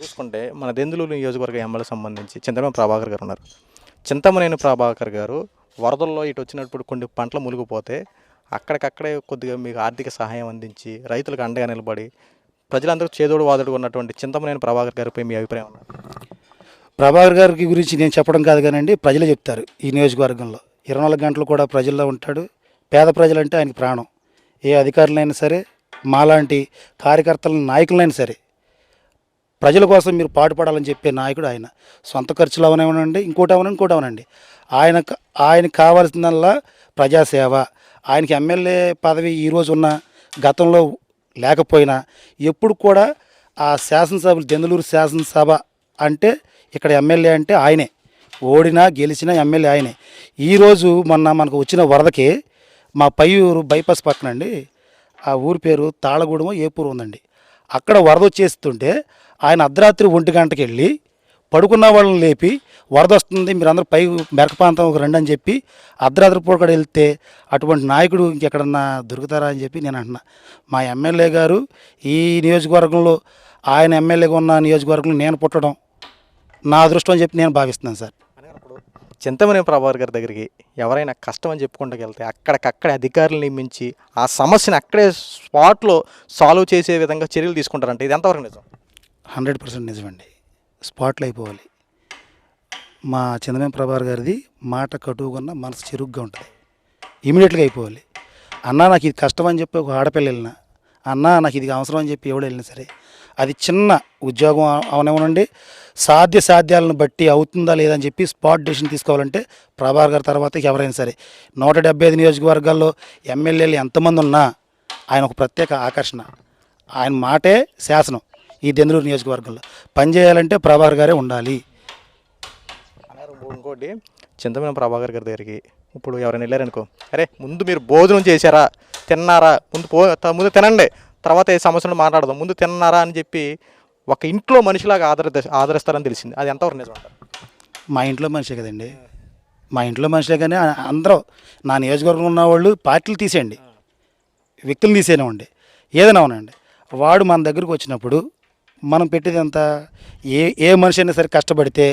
చూసుకుంటే మన దెందులూరు నియోజకవర్గ ఎమ్మెల్యే సంబంధించి చింతమనేని ప్రభాకర్ గారు ఉన్నారు. చింతమనేని ప్రభాకర్ గారు వరదల్లో ఇటు వచ్చినప్పుడు కొన్ని పంటలు మునిగిపోతే అక్కడికక్కడే కొద్దిగా మీకు ఆర్థిక సహాయం అందించి రైతులకు అండగా నిలబడి ప్రజలందరూ చేదోడు వాదుడు ఉన్నటువంటి చింతమనేని ప్రభాకర్ గారిపై మీ అభిప్రాయం ఉన్నారు ప్రభాకర్ గారికి గురించి నేను చెప్పడం కాదు కానండి ప్రజలే చెప్తారు ఈ నియోజకవర్గంలో. ఇరవై నాలుగు గంటలు కూడా ప్రజల్లో ఉంటాడు. పేద ప్రజలంటే ఆయనకి ప్రాణం. ఏ అధికారులైనా సరే మాలాంటి కార్యకర్తల నాయకులైనా సరే ప్రజల కోసం మీరు పాటుపడాలని చెప్పే నాయకుడు ఆయన. సొంత ఖర్చులు అవనివ్వనండి ఇంకోటి అవనండి ఇంకోటి అవనండి. ఆయన ఆయనకు కావాల్సిందల్లా ప్రజాసేవ. ఆయనకి ఎమ్మెల్యే పదవి ఈరోజు ఉన్న గతంలో లేకపోయినా ఎప్పుడు కూడా ఆ శాసనసభలు దెందులూరు శాసనసభ అంటే ఇక్కడ ఎమ్మెల్యే అంటే ఆయనే. ఓడినా గెలిచినా ఎమ్మెల్యే ఆయనే. ఈరోజు మొన్న మనకు వచ్చిన వరదకి మా పై ఊరు బైపాస్ పక్కనండి. ఆ ఊరి పేరు తాళగూడెమో ఏపూరు ఉందండి. అక్కడ వరద వచ్చేస్తుంటే ఆయన అర్ధరాత్రి ఒంటి గంటకి వెళ్ళి పడుకున్న వాళ్ళని లేపి వరద వస్తుంది మీరు అందరూ పై మెరక ప్రాంతం రండి అని చెప్పి అర్ధరాత్రి పూట కూడా వెళ్తే అటువంటి నాయకుడు ఇంకెక్కడన్నా దొరుకుతారా అని చెప్పి నేను అంటున్నా. మా ఎమ్మెల్యే గారు ఈ నియోజకవర్గంలో ఆయన ఎమ్మెల్యేగా ఉన్న నియోజకవర్గంలో నేను పుట్టడం నా అదృష్టం అని చెప్పి నేను భావిస్తున్నాను సార్. అనగానప్పుడు ప్రభాకర్ గారి దగ్గరికి ఎవరైనా కష్టం అని చెప్పుకుంటూ వెళ్తే అక్కడికక్కడే అధికారులు నియమించి ఆ సమస్యను అక్కడే స్పాట్లో సాల్వ్ చేసే విధంగా చర్యలు తీసుకుంటారంటే. ఇది ఎంతవరకు నిజం? హండ్రెడ్ పర్సెంట్ నిజమండి. స్పాట్లు అయిపోవాలి. మా చంద్రమే ప్రభాకర్ గారిది మాట కటువుకున్న మనసు చెరుగ్గా ఉంటుంది. ఇమీడియట్గా అయిపోవాలి. అన్న నాకు ఇది కష్టం అని చెప్పి ఒక ఆడపిల్ల వెళ్ళిన అన్న నాకు ఇది అవసరం అని చెప్పి ఎవడు వెళ్ళినా సరే అది చిన్న ఉద్యోగం అవనివ్వనండి సాధ్య సాధ్యాలను బట్టి అవుతుందా లేదని చెప్పి స్పాట్ డెసిషన్ తీసుకోవాలంటే ప్రభాకర్ గారి తర్వాత ఎవరైనా సరే. నూట డెబ్బై ఐదు నియోజకవర్గాల్లో ఎమ్మెల్యేలు ఎంతమంది ఉన్నా ఆయన ఒక ప్రత్యేక ఆకర్షణ. ఆయన మాటే శాసనం ఈ దెందులూరు నియోజకవర్గంలో. పనిచేయాలంటే ప్రభాకర్ గారే ఉండాలి. అన్నారు ఇంకోటి చింతమైన ప్రభాకర్ గారి దగ్గరికి. ఇప్పుడు ఎవరైనా వెళ్ళారనుకో అరే ముందు మీరు భోజనం చేశారా? తిన్నారా? ముందు పో త- ముందు తినండి. తర్వాత ఏ సమస్యలు మాట్లాడదాం. ముందు తిన్నారా అని చెప్పి ఒక ఇంట్లో మనిషిలాగా ఆదరి ఆదరిస్తారని తెలిసింది. అది ఎంతవరకు నిజం మా ఇంట్లో మనిషే కదండి. మా ఇంట్లో మనిషే కానీ అందరూ నా నియోజకవర్గంలో ఉన్న వాళ్ళు పార్టీలు తీసేయండి. వ్యక్తులు తీసేయనివ్వండి. ఏదైనా అవునండి వాడు మన దగ్గరకు వచ్చినప్పుడు మనం పెట్టేది ఎంత? ఏ ఏ మనిషి అయినా సరే కష్టపడితే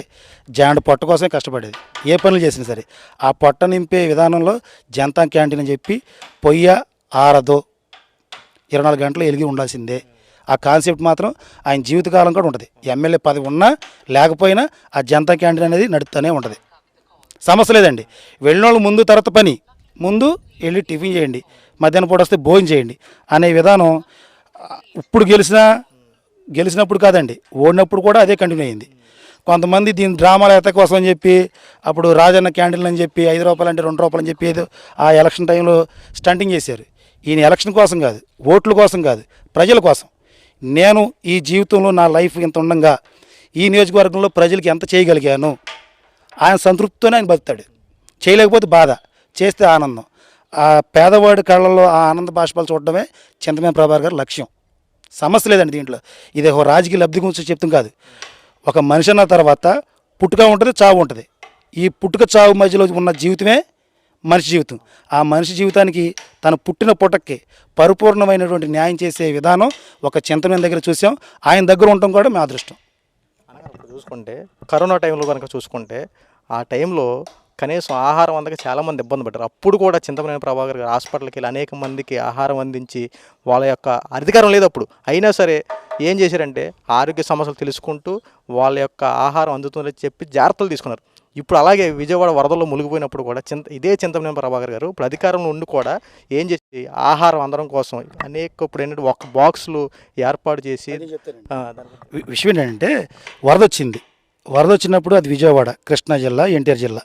జాండు పొట్ట కోసమే కష్టపడేది. ఏ పనులు చేసినా సరే. ఆ పొట్ట నింపే విధానంలో జనతా క్యాంటీన్ అని చెప్పి పొయ్య ఆరదో ఇరవై నాలుగు గంటలు ఎలిగి ఉండాల్సిందే. ఆ కాన్సెప్ట్ మాత్రం ఆయన జీవితకాలం కూడా ఉంటుంది. ఎమ్మెల్యే పదవి ఉన్నా లేకపోయినా ఆ జనతా క్యాంటీన్ అనేది నడుస్తూనే ఉంటుంది. సమస్య లేదండి. వెళ్ళిన వాళ్ళు ముందు తర్వాత పని. ముందు వెళ్ళి టిఫిన్ చేయండి. మధ్యాహ్నం పూట వస్తే భోజనం చేయండి. అనే విధానం ఇప్పుడు గెలిచినా గెలిచినప్పుడు కాదండి ఓడినప్పుడు కూడా అదే కంటిన్యూ అయింది. కొంతమంది దీని డ్రామాల ఎత్త కోసం అని చెప్పి అప్పుడు రాజన్న క్యాండిల్ అని చెప్పి ఐదు రూపాయలు అంటే రెండు రూపాయలు అని చెప్పి ఏదో ఆ ఎలక్షన్ టైంలో స్టంటింగ్ చేశారు. ఈయన ఎలక్షన్ కోసం కాదు ఓట్ల కోసం కాదు ప్రజల కోసం. నేను ఈ జీవితంలో నా లైఫ్ ఇంత ఉండంగా ఈ నియోజకవర్గంలో ప్రజలకి ఎంత చేయగలిగాను? ఆయన సంతృప్తితోనే ఆయన బతుకుతాడు. చేయలేకపోతే బాధ చేస్తే ఆనందం. ఆ పేదవాడి కళ్ళల్లో ఆ ఆనంద బాష్పాలు చూడడమే చింతమే ప్రభాకర్ గారి లక్ష్యం. సమస్య లేదండి దీంట్లో. ఇది ఒక రాజకీయ లబ్ధి గురించి చెప్తాం కాదు. ఒక మనిషి అన్న తర్వాత పుట్టుక ఉంటుంది చావు ఉంటుంది. ఈ పుట్టుక చావు మధ్యలో ఉన్న జీవితమే మనిషి జీవితం. ఆ మనిషి జీవితానికి తను పుట్టిన పుట్టకి పరిపూర్ణమైనటువంటి న్యాయం చేసే విధానం ఒక చింతమైన దగ్గర చూసాం. ఆయన దగ్గర ఉండటం కూడా మా అదృష్టం. చూసుకుంటే కరోనా టైంలో కనుక చూసుకుంటే ఆ టైంలో కనీసం ఆహారం అందక చాలామంది ఇబ్బంది పడ్డారు. అప్పుడు కూడా చింతమనేని ప్రభాకర్ గారు హాస్పిటల్కి వెళ్ళి అనేక మందికి ఆహారం అందించి వాళ్ళ యొక్క అధికారం లేదు అప్పుడు. అయినా సరే ఏం చేశారంటే ఆరోగ్య సమస్యలు తెలుసుకుంటూ వాళ్ళ యొక్క ఆహారం అందుతుందని చెప్పి జాగ్రత్తలు తీసుకున్నారు. ఇప్పుడు అలాగే విజయవాడ వరదల్లో మునిగిపోయినప్పుడు కూడా చింత ఇదే చింతమనేని ప్రభాకర్ గారు ఇప్పుడు అధికారంలో ఉండి కూడా ఏం చేసి ఆహారం అందరం కోసం అనేక ఇప్పుడు ఏంటంటే ఒక బాక్సులు ఏర్పాటు చేసి విషయం ఏంటంటే వరద వచ్చింది వరద వచ్చినప్పుడు అది విజయవాడ కృష్ణా జిల్లా ఎన్టీఆర్ జిల్లా.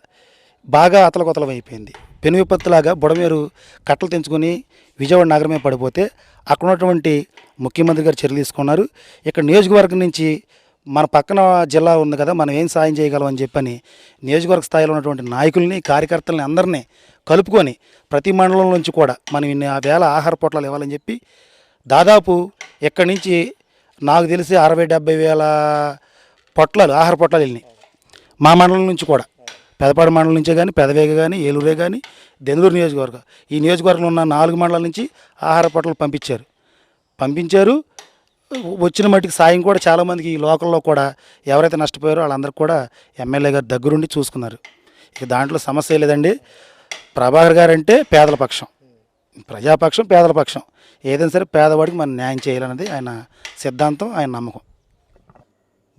బాగా అతలకొతలం అయిపోయింది. పెను విపత్తులాగా బుడమేరు కట్టలు తెంచుకొని విజయవాడ నగరమే పడిపోతే అక్కడ ఉన్నటువంటి ముఖ్యమంత్రి గారు చర్యలు తీసుకున్నారు. ఇక్కడ నియోజకవర్గం నుంచి మన పక్కన జిల్లా ఉంది కదా మనం ఏం సాయం చేయగలం అని చెప్పని నియోజకవర్గ స్థాయిలో ఉన్నటువంటి నాయకుల్ని కార్యకర్తల్ని అందరినీ కలుపుకొని ప్రతి మండలం నుంచి కూడా మనం ఇన్ని వేల ఆహార పొట్లాలు ఇవ్వాలని చెప్పి దాదాపు ఇక్కడి నుంచి నాకు తెలిసి అరవై డెబ్బై వేల పొట్లాలు ఆహార పొట్లాలు వెళ్ళినాయి. మా మండలం నుంచి కూడా. పెదపాడు మండలం నుంచే కానీ పెదవేగ కానీ ఏలూరే కానీ దెందూరు నియోజకవర్గం. ఈ నియోజకవర్గంలో ఉన్న నాలుగు మండలాల నుంచి ఆహార పొట్లాలు పంపించారు. పంపించారు. వచ్చిన మట్టికి సాయం కూడా చాలామందికి ఈ లోకల్లో కూడా ఎవరైతే నష్టపోయారో వాళ్ళందరూ కూడా ఎమ్మెల్యే గారు దగ్గరుండి చూసుకున్నారు. ఇక దాంట్లో సమస్య లేదండి. ప్రభాకర్ గారు అంటే పేదల పక్షం. ప్రజాపక్షం పేదల పక్షం. ఏదైనా సరే పేదవాడికి మనం న్యాయం చేయాలన్నది ఆయన సిద్ధాంతం ఆయన నమ్మకం.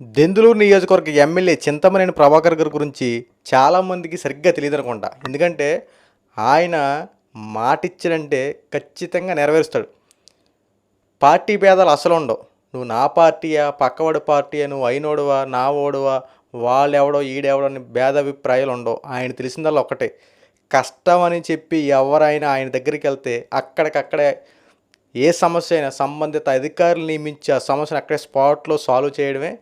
దెందులూరు నియోజకవర్గ ఎమ్మెల్యే చింతమనేని ప్రభాకర్ గారి గురించి చాలామందికి సరిగ్గా తెలియదు అనుకుంటా. ఎందుకంటే ఆయన మాటిచ్చాడంటే ఖచ్చితంగా నెరవేరుస్తాడు. పార్టీ భేదాలు అసలు ఉండవు నువ్వు నా పార్టీయా పక్కవాడి పార్టీయా నువ్వు అయినోడువా నా ఓడువా వాళ్ళెవడో ఈడెవడో అని భేదాభిప్రాయాలు ఉండవు ఆయన తెలిసిందల్లా ఒకటే కష్టం అని చెప్పి ఎవరైనా ఆయన దగ్గరికి వెళ్తే అక్కడికక్కడే ఏ సమస్య అయినా సంబంధిత అధికారులు నియమించి ఆ సమస్యను అక్కడే స్పాట్లో సాల్వ్ చేయడమే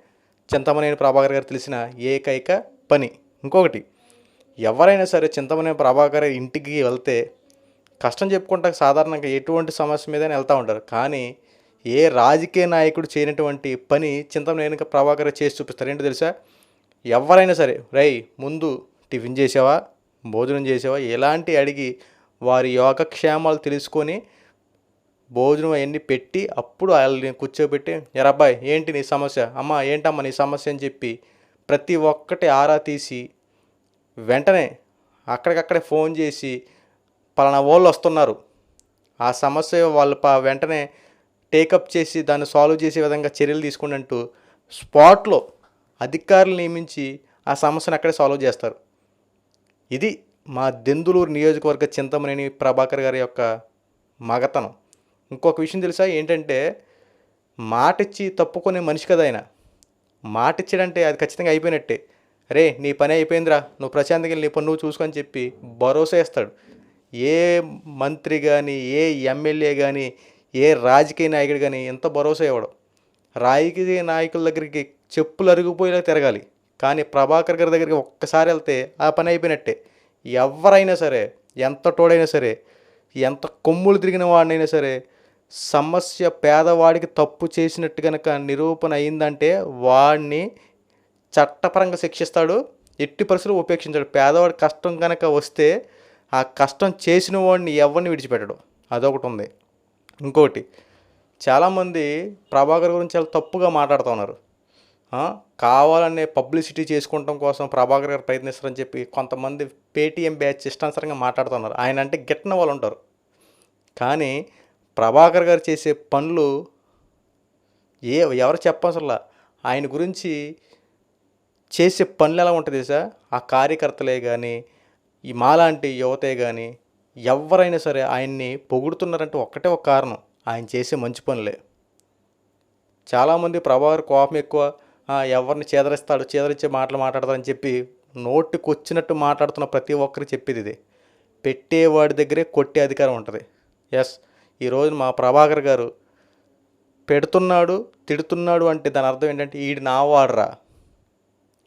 చింతమనేని ప్రభాకర్ గారు తెలిసిన ఏకైక పని. ఇంకొకటి ఎవరైనా సరే చింతమనేని ప్రభాకర్ ఇంటికి వెళ్తే కష్టం చెప్పుకుంటా సాధారణంగా ఎటువంటి సమస్య మీదైనా వెళ్తూ ఉంటారు. కానీ ఏ రాజకీయ నాయకుడు చేయనటువంటి పని చింతమనేని ప్రభాకర్ చేసి చూపిస్తారు. ఏంటో తెలుసా? ఎవరైనా సరే రై ముందు టిఫిన్ చేసావా? భోజనం చేసావా? ఎలాంటి అడిగి వారి యోగక్షేమాలు తెలుసుకొని భోజనం అవన్నీ పెట్టి అప్పుడు వాళ్ళని కూర్చోబెట్టి ఎరబ్బాయ్ ఏంటి నీ సమస్య? అమ్మ ఏంటమ్మా నీ సమస్య? అని చెప్పి ప్రతి ఒక్కటి ఆరా తీసి వెంటనే అక్కడికక్కడే ఫోన్ చేసి పలానా వాళ్ళు వస్తున్నారు. ఆ సమస్య వాళ్ళు ప వెంటనే టేకప్ చేసి దాన్ని సాల్వ్ చేసే విధంగా చర్యలు తీసుకోండి అంటూ స్పాట్లో అధికారులు నియమించి ఆ సమస్యను అక్కడే సాల్వ్ చేస్తారు. ఇది మా దెందులూరు నియోజకవర్గ చింతమనేని ప్రభాకర్ గారి యొక్క మగతనం. ఇంకొక విషయం తెలుసా? ఏంటంటే మాటిచ్చి తప్పుకునే మనిషి కదా ఆయన. మాటిచ్చాడంటే అది ఖచ్చితంగా అయిపోయినట్టే. రే నీ పని అయిపోయిందిరా నువ్వు ప్రశాంతంగా నీ పని నువ్వు చూసుకొని చెప్పి భరోసా ఇస్తాడు ఏ మంత్రి కానీ ఏ ఎమ్మెల్యే కానీ ఏ రాజకీయ నాయకుడు కానీ ఎంత భరోసా ఇవ్వడం. రాజకీయ నాయకుల దగ్గరికి చెప్పులు అరిగిపోయేలా తిరగాలి. కానీ ప్రభాకర్ గారి దగ్గరికి ఒక్కసారి వెళ్తే ఆ పని అయిపోయినట్టే. ఎవరైనా సరే ఎంత తోడైనా సరే ఎంత కొమ్ములు తిరిగిన వాడినైనా సరే సమస్య పేదవాడికి తప్పు చేసినట్టు కనుక నిరూపణ అయిందంటే వాడిని చట్టపరంగా శిక్షిస్తాడు ఎట్టి పరిస్థితులు ఉపేక్షించాడు. పేదవాడి కష్టం కనుక వస్తే ఆ కష్టం చేసిన వాడిని ఎవరిని విడిచిపెట్టడు. అదొకటి ఉంది. ఇంకోటి చాలామంది ప్రభాకర్ గురించి చాలా తప్పుగా మాట్లాడుతూ ఉన్నారు కావాలనే పబ్లిసిటీ చేసుకోవటం కోసం ప్రభాకర్ గారు ప్రయత్నిస్తారని చెప్పి కొంతమంది పేటీఎం బ్యాచ్ ఇష్టానుసారంగా మాట్లాడుతున్నారు. ఆయన అంటే గిట్టన వాళ్ళు ఉంటారు. కానీ ప్రభాకర్ గారు చేసే పనులు ఏ ఎవరు చెప్పసలా ఆయన గురించి చేసే పనులు ఎలా ఉంటుంది సార్ ఆ కార్యకర్తలే కానీ ఈ మాలాంటి యువతే కానీ ఎవరైనా సరే ఆయన్ని పొగుడుతున్నారంటే ఒక్కటే ఒక కారణం. ఆయన చేసే మంచి పనులే. చాలామంది ప్రభాకర్ కోపం ఎక్కువ ఎవరిని చేదరిస్తాడు చేదరించే మాటలు మాట్లాడతారని చెప్పి నోటికి వచ్చినట్టు మాట్లాడుతున్న ప్రతి ఒక్కరికి చెప్పేది ఇది. పెట్టేవాడి దగ్గరే కొట్టే అధికారం ఉంటుంది. ఎస్ ఈరోజు మా ప్రభాకర్ గారు పెడుతున్నాడు తిడుతున్నాడు అంటే దాని అర్థం ఏంటంటే ఈడు నావాడరా.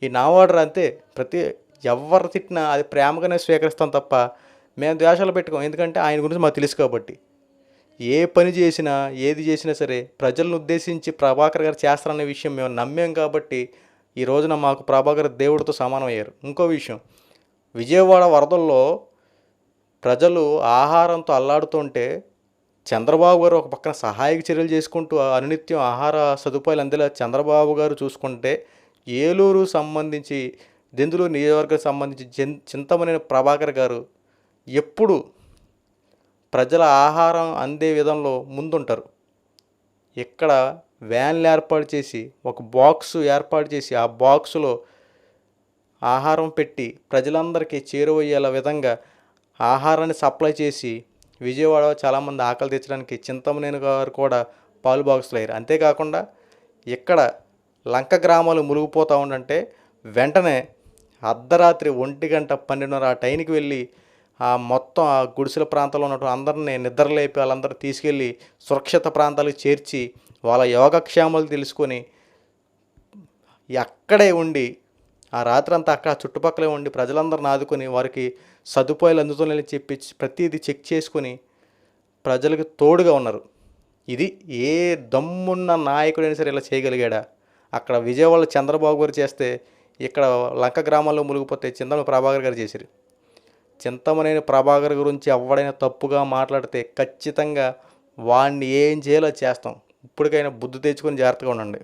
ఈ నావాడరా అంతే ప్రతి ఎవరు తిట్టినా అది ప్రేమగానే స్వీకరిస్తాం తప్ప మేము ద్వేషాలు పెట్టుకోం. ఎందుకంటే ఆయన గురించి మాకు తెలుసు కాబట్టి. ఏ పని చేసినా ఏది చేసినా సరే ప్రజలను ఉద్దేశించి ప్రభాకర్ గారు చేస్తారనే విషయం మేము నమ్మాం కాబట్టి ఈ రోజున మాకు ప్రభాకర్ దేవుడితో సమానం అయ్యారు ఇంకో విషయం. విజయవాడ వరదల్లో ప్రజలు ఆహారంతో అల్లాడుతుంటే చంద్రబాబు గారు ఒక పక్కన సహాయక చర్యలు చేసుకుంటూ అనునిత్యం ఆహార సదుపాయాలు అందేలా చంద్రబాబు గారు చూసుకుంటే ఏలూరు సంబంధించి దెందులూరు నియోజకవర్గానికి సంబంధించి జన్ చింతమనేని ప్రభాకర్ గారు ఎప్పుడు ప్రజల ఆహారం అందే విధంలో ముందుంటారు. ఇక్కడ వ్యాన్లు ఏర్పాటు చేసి ఒక బాక్స్ ఏర్పాటు చేసి ఆ బాక్సులో ఆహారం పెట్టి ప్రజలందరికీ చేరువయ్యేలా విధంగా ఆహారాన్ని సప్లై చేసి విజయవాడ చాలామంది ఆకలి తీర్చడానికి చింతమనేని గారు కూడా పాలు బాక్సులు అయ్యారు. అంతేకాకుండా ఇక్కడ లంక గ్రామాలు మునిగిపోతూ ఉండంటే వెంటనే అర్ధరాత్రి ఒంటి గంట పన్నెండున్నర ఆ టైంకి వెళ్ళి ఆ మొత్తం ఆ గుడిసెల ప్రాంతంలో ఉన్నటువంటి అందరినీ నిద్రలేపి వాళ్ళందరూ తీసుకెళ్ళి సురక్షిత ప్రాంతాలకు చేర్చి వాళ్ళ యోగక్షేమాలు తెలుసుకొని అక్కడే ఉండి ఆ రాత్రి అంతా అక్కడ చుట్టుపక్కలే ఉండి ప్రజలందరిని ఆదుకొని వారికి సదుపాయాలు అందుతున్నాయని చెప్పి ప్రతిదీ చెక్ చేసుకొని ప్రజలకు తోడుగా ఉన్నారు. ఇది ఏ దమ్మున్న నాయకుడైనా సరే ఇలా చేయగలిగాడా? అక్కడ విజయవాడ చంద్రబాబు గారు చేస్తే ఇక్కడ లంక గ్రామాల్లో మునిగిపోతే చింతమ ప్రభాకర్ గారు చేశారు. చింతమనేని ప్రభాకర్ గురించి ఎవడైనా తప్పుగా మాట్లాడితే ఖచ్చితంగా వాడిని ఏం చేయాలో చేస్తాం. ఇప్పటికైనా బుద్ధి తెచ్చుకొని జాగ్రత్తగా ఉండండి.